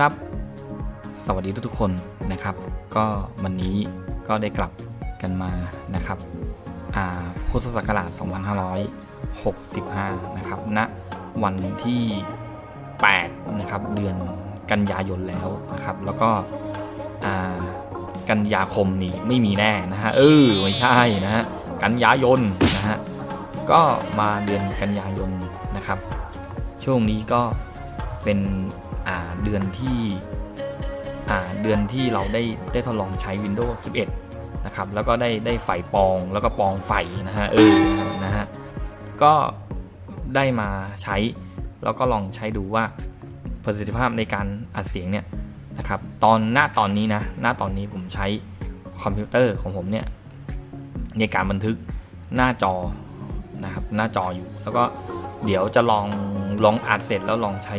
วัสดีครับ สวัสดีทุกๆคนนะครับ ก็วันนี้ก็ได้กลับกันมานะครับอ่าพุทธศักราช 2565 นะครับณวันที่ 8 นะครับ เดือนกันยายนแล้วนะครับ แล้วก็อ่ากันยาคมนี่ไม่มีแน่นะฮะ เออ ไม่ใช่นะฮะ กันยายนนะฮะ ก็มาเดือนกันยายนนะครับ ช่วงนี้ก็เป็น เดือนที่อ่าเดือนที่เราได้ได้ทดลองใช้ Windows 11 นะครับ แล้วก็ได้ได้ไฟปองแล้วก็ปองไฟนะฮะเออนะฮะก็ได้มาใช้ แล้วก็ลองใช้ดูว่าประสิทธิภาพในการอัดเสียงเนี่ยนะครับตอนหน้าตอนนี้นะหน้าตอนนี้ผมใช้คอมพิวเตอร์ของผมเนี่ยในการบันทึกหน้าจอนะครับหน้าจออยู่ แล้วก็เดี๋ยวจะลองลองอัดเสร็จแล้วลองใช้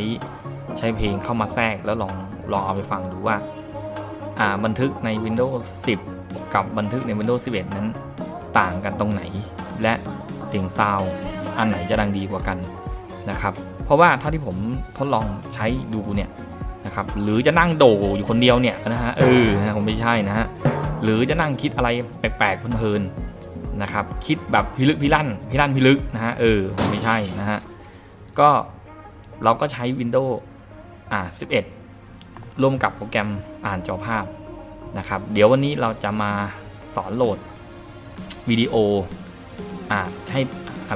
ใช้เพลงเข้ามาแทรกแล้วลองลองเอาไปฟังดูว่าบันทึกใน Windows 10 กับบันทึกใน Windows 11 นั้นต่างกันตรงไหน และเสียงซาวอันไหนจะดังดีกว่ากันนะครับ เพราะว่าถ้าที่ผมทดลองใช้ดูเนี่ยนะครับหรือจะนั่งโดอยู่คนเดียวเนี่ยนะฮะเออนะผมไม่ใช่นะฮะหรือจะนั่งคิดอะไรแปลกๆเพลินๆนะครับคิดแบบพิลึกพิลั่นพิลั่นพิลึกนะฮะเออไม่ใช่นะฮะก็เราก็ใช้ Windows อ่า11 ร่วมกับโปรแกรมอ่านจอภาพนะครับ เดี๋ยววันนี้เราจะมาสอนโหลดวิดีโออ่าให้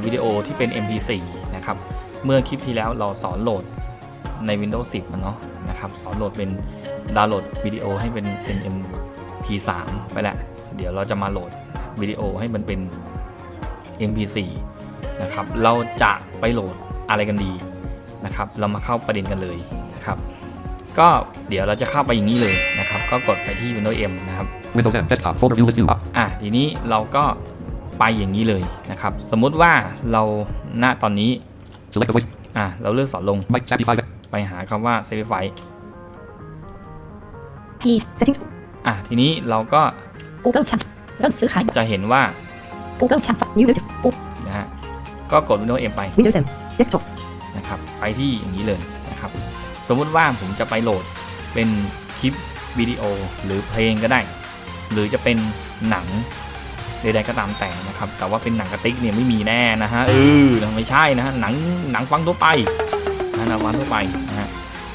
วิดีโอที่เป็น MP4 นะครับ เมื่อคลิปที่แล้วเราสอนโหลดใน Windows 10อะเนาะนะครับ สอนโหลดเป็นดาวน์โหลดวิดีโอให้เป็นเป็น MP3 ไปแล้วเดี๋ยวเราจะมาโหลดวิดีโอให้มันเป็น MP4 นะครับ เราจะไปโหลดอะไรกันดีนะครับ เรามาเข้าประเด็นกันเลย นะครับก็เดี๋ยวเราจะเข้าไปอย่างนี้เลยนะครับ ก็กดไปที่ Windows M นะครับ Windows 10 desktop folder view list view up. อะทีนี้เราก็ไปอย่างนี้เลยนะครับ สมมุติว่าเราณตอนนี้ Select the voice. อะเราเลือกสอนลง Mic Sappy 5. ไปหาคำว่า Save File P settings อะทีนี้เราก็ Google Chat เริ่มซื้อขายจะเห็นว่า Google Chat New Notif Google นะฮะก็กด Windows M ไป Windows 10 Desktop นะครับไปที่อย่างนี้เลยนะครับ สมมุติว่าผมจะไปโหลดเป็นคลิปวิดีโอหรือเพลงก็ได้ หรือจะเป็นหนังใดๆก็ตามแต่นะครับ แต่ว่าเป็นหนังกระติกเนี่ยไม่มีแน่นะฮะเออไม่ใช่นะฮะหนังหนังฟังทั่วไปนะหนังฟังทั่วไปนะฮะ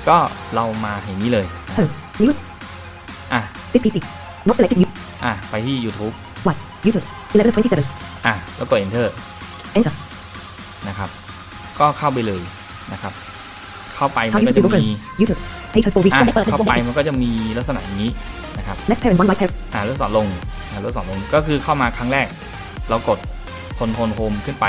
ก็เรามาอย่างนี้เลย Home New อะ This PC Not selected New อะไปที่ YouTube Y YouTube 1127อะแล้วกด Enter Enter นะครับ ก็เข้าไปเลยนะครับ เข้าไปมัน Time ก็ to จะ Google มี YouTube Pages for อะ week เข้าไปมันก็จะมีลักษณะอย่างนี้นะครับ Left parent one right parent อ่าเลือกสอนลงอ่าเลือกสอนลงก็คือเข้ามาครั้งแรก เรากดคอนโทรลโฮมขึ้นไป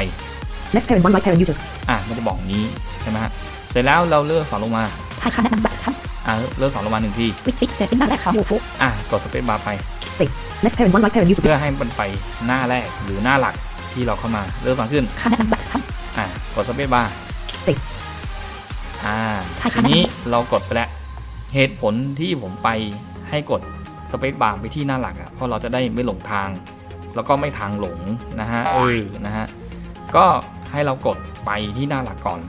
Left parent one right parent YouTube อ่ามันจะบอกอย่างนี้ใช่ไหมฮะเสร็จแล้วเราเลือกสอนลงมาภายคำแนะนำบัตรครับอ่าเลือกสอนลงมาหนึ่งที Visit เปิดเป็นหน้าแรกของ YouTube อ่ากดสเปซบาร์ไป Space Left parent one right parent YouTube เพื่อให้มันไปหน้าแรกหรือหน้าหลักที่เราเข้ามาเลือกสอนขึ้นคำแนะนำบัตรครับอ่ากดสเปซบาร์ Space อ่าค่ะทีนี้เรากดไปแล้ว เหตุผลที่ผมไปให้กดสเปซบาร์ไปที่หน้าหลักอะเพราะเราจะได้ไม่หลงทาง แล้วก็ไม่ทางหลงนะฮะเออนะฮะก็ให้เรากดไปที่หน้าหลักก่อน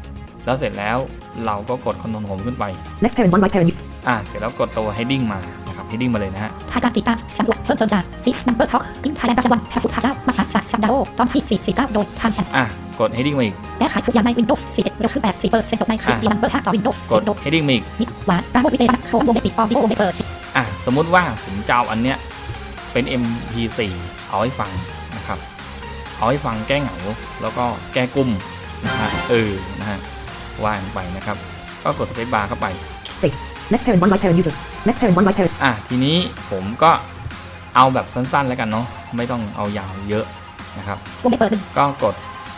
แล้วเสร็จแล้วเราก็กดคอนโทรลโฮมขึ้นไป Left parent one right parent YouTube อ่าเสร็จแล้วกดตัว heading มา นะครับ heading มาเลยนะฮะภายการติดตามสำรวจเพิ่มเติมจาก Big Number Talk ทิ้งไทยแลนด์ราชวันแพร่พุทธเจ้ามหาศาลสันดาโอตอนที่49โดยทางแห่งอะ กด heading มาอีกและขายทุกอย่างใน Windows 11หรือคือ80%จบในคลิปอะดีนัมเบอร์5ต่อ Windows กด10โดย heading มาอีกมิดหวานปราโมทวิเตนักโชว์วงเด็กปิดออดิโอไม่เปิดอะ สมมุติว่าผมจะเอาอันเนี้ยเป็น MP4 เอาให้ฟังนะครับเอาให้ฟังแก้เหงาแล้วก็แก้กุ้มนะฮะเออนะฮะว่างไปนะครับ ก็กดสเปซบาร์เข้าไป Space Left parent one right parent YouTube Left parent one right parent อะทีนี้ผมก็เอาแบบสั้นๆแล้วกันเนาะไม่ต้องเอายาวเยอะนะครับวงเล็บเปิดหนึ่งก็กด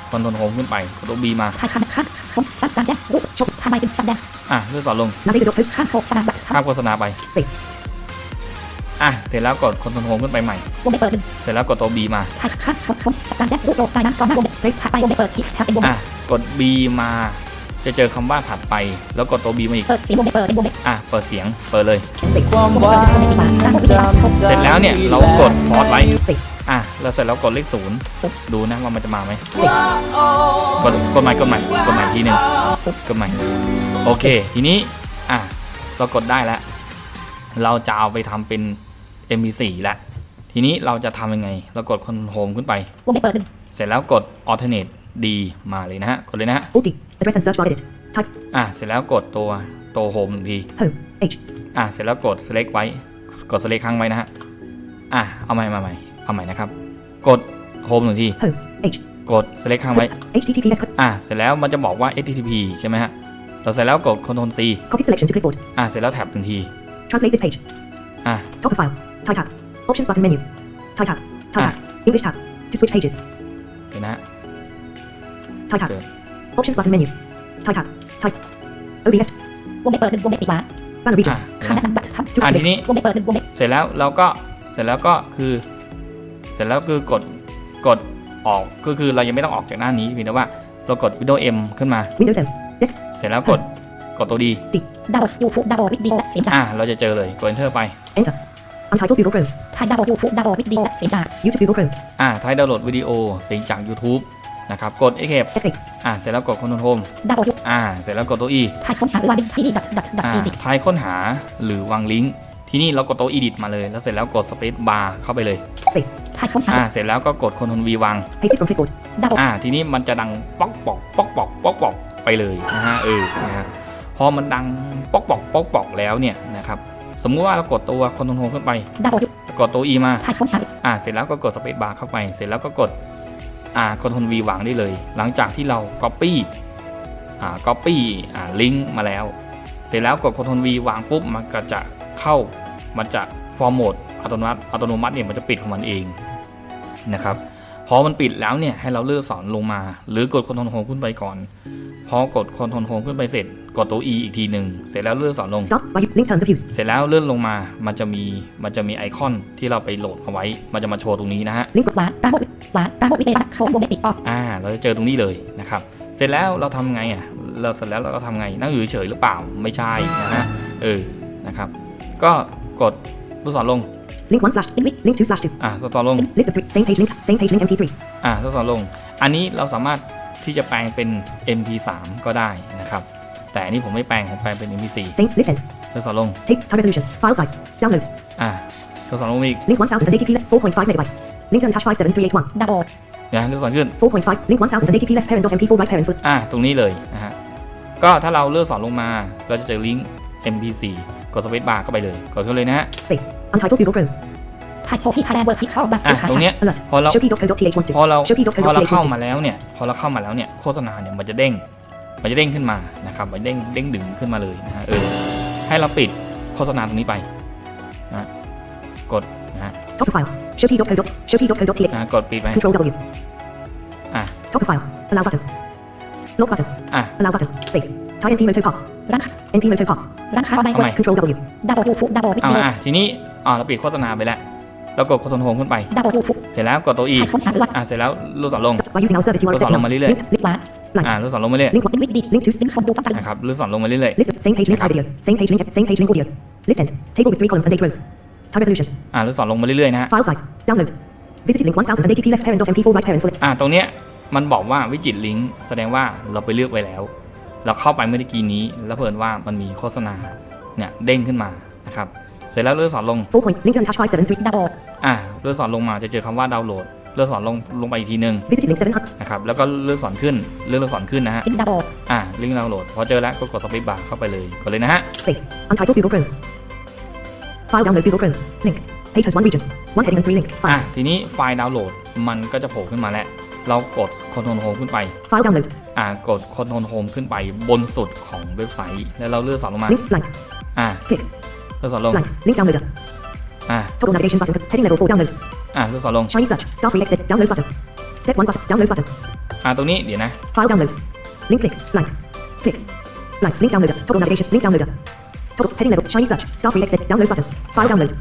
คอนโทรลโฮมขึ้นไปกดตัวบีมาถ่ายคำนะคะคำรับการแจ้งรูปชมทำไมถึงแสดงอะเลือกสอนลงนาฬิกาดูคลิปข้างโฆษณาบัตรข้ามโฆษณาไป Space อะเสร็จแล้วกดคอนโทรลโฮมขึ้นไปใหม่วงเล็บเปิดหนึ่งเสร็จแล้วกดตัวบีมาถ่ายคำคำคำการแจ้งรูปโลกใต้น้ำก่อนหน้าวงเล็บคลิปถัดไปวงเล็บเปิดชี้แทบเป็นวงเล็อะบกด B มา จะเจอคำว่าถัดไป แล้วกดตัว B มาอีก เปิดสีวงเล็บเปิดเป็นวงเล็บอะ เปิดเสียง เปิดเลย Space วงเล็บเปิดเป็นวงเล็บมาปราโมทวิเตนักโชว์เสร็จแล้วเนี่ย เรากดพอสไว้ Space อะแล้วเสร็จแล้วกดเลขศูนย์ดูนะว่ามันจะมาไหมกดกดใหม่กดใหม่กดใหม่ทีหนึ่งกดใหม่ โอเค ทีนี้ อะ เรากดได้แล้ว เราจะเอาไปทำเป็น MP4 แหละทีนี้เราจะทำยังไง เรากดคอนโฮมขึ้นไป วงเล็บเปิดหนึ่งเสร็จแล้วกด alternate D มาเลยนะฮะ กดเลยนะฮะ Alt D address and search bar edit type อะ เสร็จแล้วกดตัวตัวโฮมหนึ่งที home H อะ เสร็จแล้วกด select ไว้ กด select ค้างไว้นะฮะ อะ เอาใหม่มาใหม่เอาใหม่นะครับ กดโฮมหนึ่งที home H กด select ค้างไว้ HTTPS อะ เสร็จแล้วมันจะบอกว่า HTTP ใช่ไหมฮะ เราเสร็จแล้วกด Ctrl C copy selection to clipboard อะ เสร็จแล้วแท็บหนึ่งที translate this page อะ top of file type tab options button menu type tab type Ah. tab English tab to switch pages เห็นนะฮะ type tab เจอ options button menu type tab type OBS วงเล็บเปิดหนึ่งวงเล็บปิดวา banner region อะ ค่าแนะนำบัตรครับอะทีนี้ วงเล็บเปิดหนึ่งวงเล็บเสร็จแล้วเราก็เสร็จแล้วก็คือ เสร็จแล้วคือกดกดออกก็คือเรายังไม่ต้องออกจากหน้านี้เพียงแต่ว่าเรากด Windows M ขึ้นมา Windows M เสร็จแล้วกดกดตัวดี D double YouTube double with D และเสียงจากอะเราจะเจอเลยกด Enter ไป Enter Untitled Google Chrome ไทย double YouTube double with D และเสียงจาก YouTube Google Chrome อะท้ายดาวน์โหลดวิดีโอเสียงจาก YouTube นะครับกด Escape Escape อะเสร็จแล้วกด Control Home double U อะเสร็จแล้วกดตัว E ไทยค้นหาว่าดิ้งที่นี่ดัดดัดดัดอะอีดิท้ายค้นหาหรือวางลิงก์ที่นี่เรากดตัว Edit มาเลยแล้วเสร็จแล้วกด Space Bar เข้าไปเลย Space ไทยค้นหาอะเสร็จแล้วก็กด Ctrl V วาง Paste it from clipboard double อ่าทีนี้มันจะดังป๊อกปอกป๊อกปอกป๊อกปอกไปเลยนะฮะเออนะฮะพอมันดังป๊อกปอกป๊อกปอกแล้วเนี่ยนะครับสมมุติว่าเรากดตัวคอนโทรลขึ้นไป double U กดตัว E มาไทยค้นหาอ่าเสร็จแล้วก็กดสเปซบาร์เข้าไป เสร็จแล้วก็กด อ่าคอนทรล V วางได้เลย หลังจากที่เรา Copy อ่า Copy อ่าลิงก์มาแล้ว เสร็จแล้วกดคอนโทรล V วางปุ๊บมันก็จะเข้ามันจะฟอร์มโหมดอัตโนมัติอัตโนมัติเนี่ยมันจะปิดของมันเองนะครับพอมันปิดแล้วเนี่ยให้เราเลื่อนสอนลงมา หรือกดคอนโทรลโฮมขึ้นไปก่อน พอกดคอนโทรลโฮมขึ้นไปเสร็จ กดตัว E อีกทีหนึ่งเสร็จแล้วเลื่อนสอนลง stop by link terms of use เสร็จแล้วเลื่อนลงมา มันจะมี มันจะมีไอคอนที่เราไปโหลดเอาไว้ มันจะมาโชว์ตรงนี้นะฮะ link หวานราโมวิหวานราโมวิเดบัตโชว์วงเล็บปิดออกอ่า เราจะเจอตรงนี้เลยนะครับ เสร็จแล้วเราทำไงอะ เราเสร็จแล้วเราก็ทำไง นั่งอยู่เฉยๆหรือเปล่า ไม่ใช่นะฮะ เออ นะครับ ก็กดลูกศรลง link 1 slash link link 2 slash 2อ่าลูกศร link list of three same page link same page link mp3 อ่าลูกศรลง อันนี้เราสามารถที่จะแปลงเป็น MP3 ก็ได้นะครับ แต่อันนี้ผมไม่แปลงผมแปลงเป็น MP4 same list end ลูกศรลง take time resolution file size download อ่าลูกศรลงมาอีก link 1080p left 4.5 megabytes link and hash 57381 double นะลูกศรขึ้น 4.5 link 1080p left parent mp4 right parent foot อ่าตรงนี้เลยนะฮะก็ถ้าเราเลื่อนสอนลงมาเราจะเจอลิงก์ MP4 กดสเปซบาร์เข้าไปเลยกดเข้าเลยนะฮะ space untitled Google Chrome ไทยโชว์พี่ไทยแลนด์เวิร์ดคลิกเข้าบัตรอะตรงเนี้ย alert พอเรา shopee.co.th wants to พอเรา shopee.co.th พอเรา wants เข้า to มาแล้วเนี่ยพอเราเข้ามาแล้วเนี่ยโฆษณาเนี่ยมันจะเด้ง มันจะเด้งขึ้นมานะครับมันเด้งเด้งดึงขึ้นมาเลยนะฮะเออให้เราปิดโฆษณาตรงนี้ไปนะกดนะฮะ top of file shopee.co. shopee.co.th นะกดปิดไป control W อะ top of file allow button log button อะ allow button space Thai NP Moto Pops ร้านค้า NP Moto Pops ร้านค้าออนไลน์เอาใหม่ control W double U ฟุก double วิเอาดีโออะทีนี้อ่าเราปิดโฆษณาไปแล้วแล้วกดคอนโทรลโฮมขึ้นไป double U ฟุกเสร็จแล้วกดตัว E ไทยค้นหาหรือว่าอะเสร็จแล้วลูกศรลง by using our service you are ลูกศรลงมาเรื่อย link link หวานๆ อ่าลูกศรลงมาเรื่อย link 1 link D link 2 link คอมดูต้องการๆนะครับลูกศรลงมาเรื่อยๆ list of same page link video same page link same page link audio list end table with three columns and eight rows time resolution อ่าลูกศรลงมาเรื่อยๆนะฮะ file size download visited link 1080p left parent mp4 right parent foot อ่าตรงเนี้ยมันบอกว่าวิจิตลิงก์แสดงว่าเราไปเลือกไว้แล้ว เราเข้าไปเมื่อกี้นี้ แล้วเพิ่นว่ามันมีโฆษณาเนี่ยเด้งขึ้นมานะครับเสร็จแล้วเลื่อนสอนลง4 point link and hash 573 double อ่าเลื่อนสอนลงมาจะเจอคำว่าดาวน์โหลด เลื่อนสอนลงลงไปอีกทีหนึ่ง visited link 700นะครับแล้วก็เลื่อนสอนขึ้นเลื่อนสอนขึ้นนะฮะ link double อ่าลิงก์ดาวน์โหลดพอเจอแล้วก็กดสเปซบาร์เข้าไปเลยกดเลยนะฮะ space untitled Google Chrome file download Google Chrome link page has one region one heading and three links อ่า file ทีนี้ไฟล์ดาวน์โหลดมันก็จะโผล่ขึ้นมาแล้วเรากดคอนโทรลโฮมขึ้นไป file download อ่ากดคอนโทรลโฮมขึ้นไปบนสุดของเว็บไซต์ แล้วเราเลื่อนสอนลงมา link blank อ่า click เลื่อนสอนลง blank link downloader อ่า toggle navigation button heading level 4 download อ่าเลื่อนสอนลง shiny search star free exit download button step 1 button download button อ่าตรงนี้เดี๋ยวนะ file download link click blank click blank link downloader toggle navigation link downloader toggle heading level shiny search star free exit download button file download นะ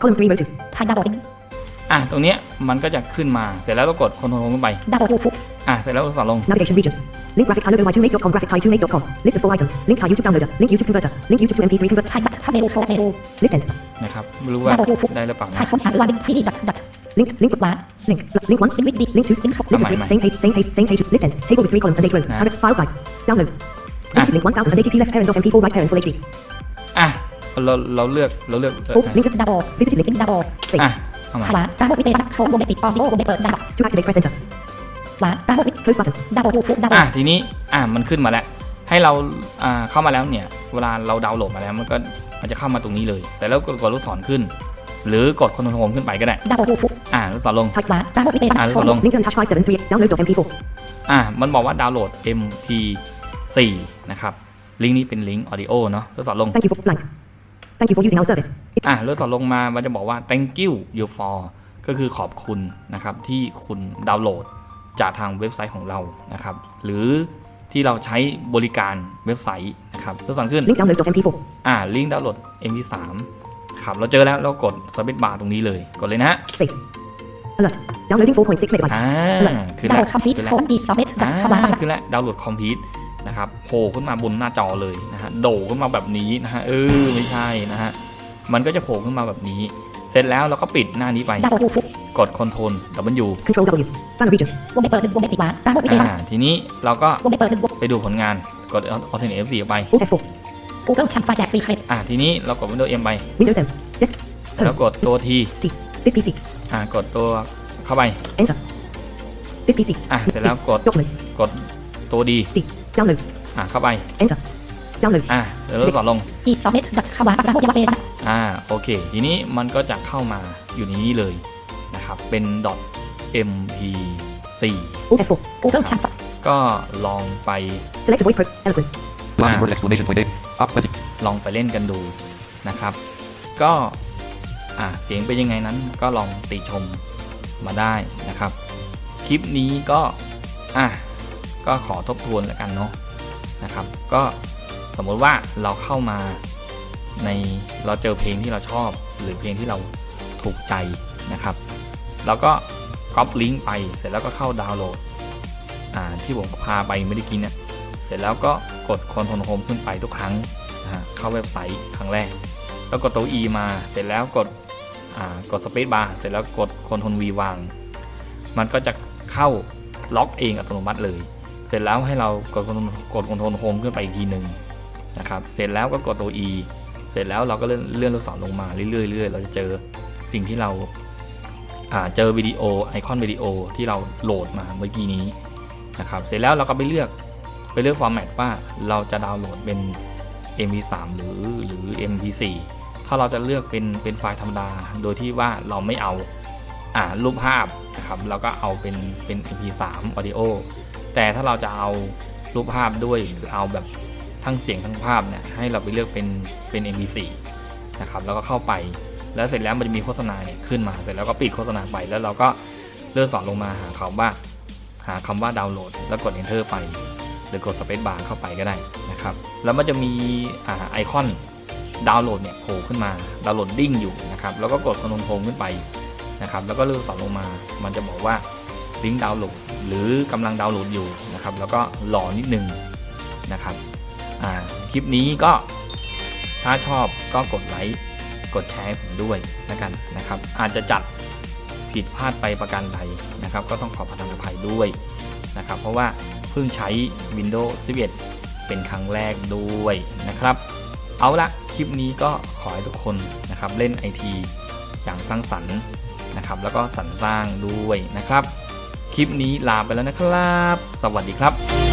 Column 3 row 2. ทาง double อะตรงเนี้ยมันก็จะขึ้นมาเสร็จแล้วเรากดคอนโทรลขึ้นไป double Wolf อะเสร็จแล้วเราสอนลง Navigation region. Link graphic high logo y28.com graphic high 28.com. List of four items. Link Thai YouTube downloader. Link YouTube converter. Link YouTube to MP3 converter. ไทยบัตรคาเมโลโฟเมโล List end. นะครับไม่รู้ว่า Double Wolf ได้หรือเปล่าไทยนะค้นหาวันพีดีดัตดัต Link. Link. มา Link. Link once. link with the Link to sync. List of Mày, three. mày. Same page. Same page. Same page. List end. Table with three columns and date row. Nè. Target. File size. Download. À. Link. Link 1080p left parent dot mp4 right parent full HD. อะ เราเราเลือกเราเลือกเลือก Full. อะ Link. double visited link double อะ Space. เข้ามาขวา double วิเตอร์โชว์วงเด็กปิดออดิโอวงเด็กเปิดดับ To activate press enter. ขวา double วิ Close button. double Wolf อะ double ทีนี้อะมันขึ้นมาแล้ว ให้เราอ่าเข้ามาแล้วเนี่ย เวลาเราดาวน์โหลดมาแล้วมันก็มันจะเข้ามาตรงนี้เลย แต่แล้วกดกดลูกศรขึ้น หรือกดคอนโทรลขึ้นไปก็ได้ double Wolf อะลูกศรลงขวา double วิเตอร์อะโชลูกศรว์ลง Link and hash 573. Download dot mp4. อะมันบอกว่าดาวน์โหลด MP4 นะครับลิงก์นี้เป็นลิงก์ audio เนาะลูกศรลง Thank you for blank. Thank you for using our service. อะเลื่อนสอดลงมามันจะบอกว่า thank you you for ก็คือขอบคุณนะครับที่คุณดาวน์โหลดจากทางเว็บไซต์ของเรานะครับ หรือที่เราใช้บริการเว็บไซต์นะครับเลื่อนสอนขึ้น Link download dot mp4. อ่าลิงก์ดาวน์โหลด MP3 ครับเราเจอแล้วเรากดสวิตช์บาร์ตรงนี้เลยกดเลยนะฮะ Space. Alert. Downloading 4.6 megabytes. อ่าคือ double แล้ว complete คือแล้ว phone d submit ดัอ่าตเข้ามาคือแล้วดาวน์โหลดคอมพิวต์ นะครับโผล่ขึ้นมาบนหน้าจอเลยนะฮะโดขึ้นมาแบบนี้นะฮะเออไม่ใช่นะฮะมันก็จะโผล่ขึ้นมาแบบนี้ เสร็จแล้วเราก็ปิดหน้านี้ไป double Wolf กด Ctrl W Control W. Banner region. วงเด็กเปิดหนึ่งวงเด็กปิดขวา double วิเตออ่าร์ทีนี้เราก็วงเด็กเปิดหนึ่งวงไปดูผลงานกด Alt F4 ไป Alt F4. Google ชันไฟแจกฟรีเครดอ่าทีนี้เรากด Windows M ไป Windows M. Disk. แล้ว Home. กดตัว T T. This PC. อ่ากดตัวเข้าไป Enter. This PC. อ่าเสร็จแล้วกด Documents. กด ตัว D D. Downloads. อ่าเข้าไป Enter. Downloads. อ่าเดี๋ยวเราสอนลง d submit ดัตเข้ามา double ยาวเตอร์อ่าโอเค ทีนี้มันก็จะเข้ามาอยู่ในนี้เลยนะครับเป็น .mp4 Alt F4. Google ชันไฟก็ลองไป Select the voice pro. Eloquence. Blind À. word exclamation point A. Op 20. ลองไปเล่นกันดูนะครับ ก็อ่าเสียงเป็นยังไงนั้นก็ลองติชมมาได้นะครับ คลิปนี้ก็อะ ก็ขอทบทวนแล้วกันเนาะนะครับ ก็สมมติว่าเราเข้ามาในเราเจอเพลงที่เราชอบ หรือเพลงที่เราถูกใจนะครับเราก็ก๊อปลิงก์ไปเสร็จแล้วก็เข้าดาวน์โหลดอ่าที่ผมพาไปไม่ได้กินเนี่ยเสร็จแล้วก็กดคอนโทรลโฮมขึ้นไปทุกครั้งเข้าเว็บไซต์ครั้งแรก แล้วกดตัว E มาเสร็จแล้วกดอ่ากดสเปซบาร์เสร็จแล้วกดคอนโทรล V วาง มันก็จะเข้าล็อกเองอัตโนมัติเลย เสร็จแล้วให้เรากดคอนโทรลกดคอนโทรลโฮมขึ้นไปอีกทีหนึ่งนะครับ เสร็จแล้วก็กดตัว E เสร็จแล้วเราก็เลื่อนเลื่อนลูกศรลงมาเรื่อยๆเรื่อยๆเราจะเจอสิ่งที่เราอ่าเจอวิดีโอไอคอนวิดีโอที่เราโหลดมาเมื่อกี้นี้นะครับ เสร็จแล้วเราก็ไปเลือกไปเลือกฟอร์แมตว่าเราจะดาวน์โหลดเป็น MP3 หรือหรือ MP4 ถ้าเราจะเลือกเป็นเป็นไฟล์ธรรมดา โดยที่ว่าเราไม่เอา อ่ารูปภาพนะครับเราก็เอาเป็นเป็น MP3 Audio แต่ถ้าเราจะเอารูปภาพด้วยหรือเอาแบบทั้งเสียงทั้งภาพเนี่ยให้เราไปเลือกเป็นเป็น MP4 นะครับแล้วก็เข้าไปแล้วเสร็จแล้วมันจะมีโฆษณาเนี่ยขึ้นมาเสร็จแล้วก็ปิดโฆษณาไปแล้วเราก็เลื่อนสอนลงมาหาคำว่าหาคำว่าดาวน์โหลด แล้วกด enter ไป หรือกด Space Bar เข้าไปก็ได้นะครับแล้วมันจะมีอไอคอนดาวน์โหลดเนี่ยโผล่ขึ้นมาดาวน์โหลดดิ้งอยู่นะครับแล้วก็กดคอนโทรลโฮมขึ้นไป นะครับแล้วก็เลื่อนสอนลงมา มันจะบอกว่าลิงก์ดาวน์โหลดหรือกำลังดาวน์โหลดอยู่นะครับ แล้วก็รอนิดนึงนะครับคลิปนี้ก็ถ้าชอบก็กดไลค์กดแชร์ให้ผมด้วยแล้วกันนะครับ อาจจะจัดผิดพลาดไปประการใดนะครับ ก็ต้องขอประทานอภัยด้วยนะครับ เพราะว่าเพิ่งใช้ Windows 11 เป็นครั้งแรกด้วยนะครับ เอาละคลิปนี้ก็ขอให้ทุกคนนะครับเล่น IT อย่างสร้างสรรค์ นะครับ แล้วก็สรรสร้างด้วยนะครับ คลิปนี้ลาไปแล้วนะครับ สวัสดีครับ